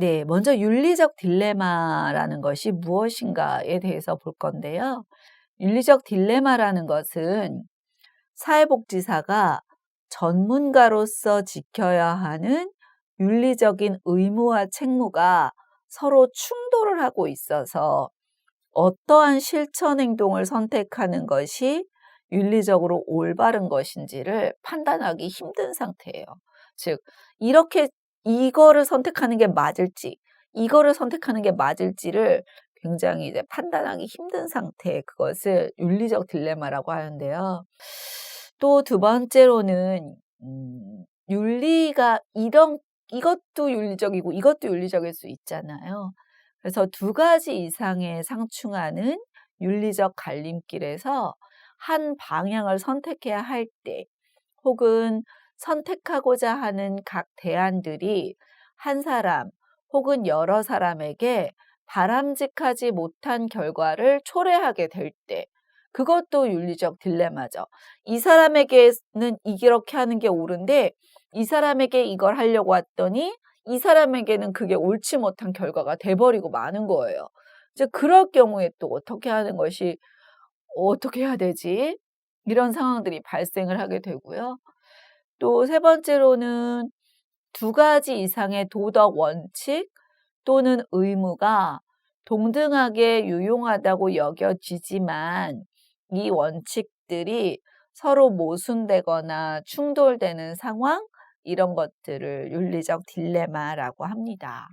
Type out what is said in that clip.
네. 먼저 윤리적 딜레마라는 것이 무엇인가에 대해서 볼 건데요. 윤리적 딜레마라는 것은 사회복지사가 전문가로서 지켜야 하는 윤리적인 의무와 책무가 서로 충돌을 하고 있어서 어떠한 실천 행동을 선택하는 것이 윤리적으로 올바른 것인지를 판단하기 힘든 상태예요. 즉, 이렇게 이거를 선택하는 게 맞을지, 이거를 선택하는 게 맞을지를 굉장히 이제 판단하기 힘든 상태, 그것을 윤리적 딜레마라고 하는데요. 또 두 번째로는, 음, 윤리가 이런, 이것도 윤리적이고 이것도 윤리적일 수 있잖아요. 그래서 두 가지 이상의 상충하는 윤리적 갈림길에서 한 방향을 선택해야 할 때, 혹은 선택하고자 하는 각 대안들이 한 사람 혹은 여러 사람에게 바람직하지 못한 결과를 초래하게 될 때, 그것도 윤리적 딜레마죠. 이 사람에게는 이렇게 하는 게 옳은데, 이 사람에게 이걸 하려고 했더니, 이 사람에게는 그게 옳지 못한 결과가 돼버리고 마는 거예요. 이제 그럴 경우에 또 어떻게 하는 것이, 어떻게 해야 되지? 이런 상황들이 발생을 하게 되고요. 또 세 번째로는 두 가지 이상의 도덕 원칙 또는 의무가 동등하게 유용하다고 여겨지지만 이 원칙들이 서로 모순되거나 충돌되는 상황 이런 것들을 윤리적 딜레마라고 합니다.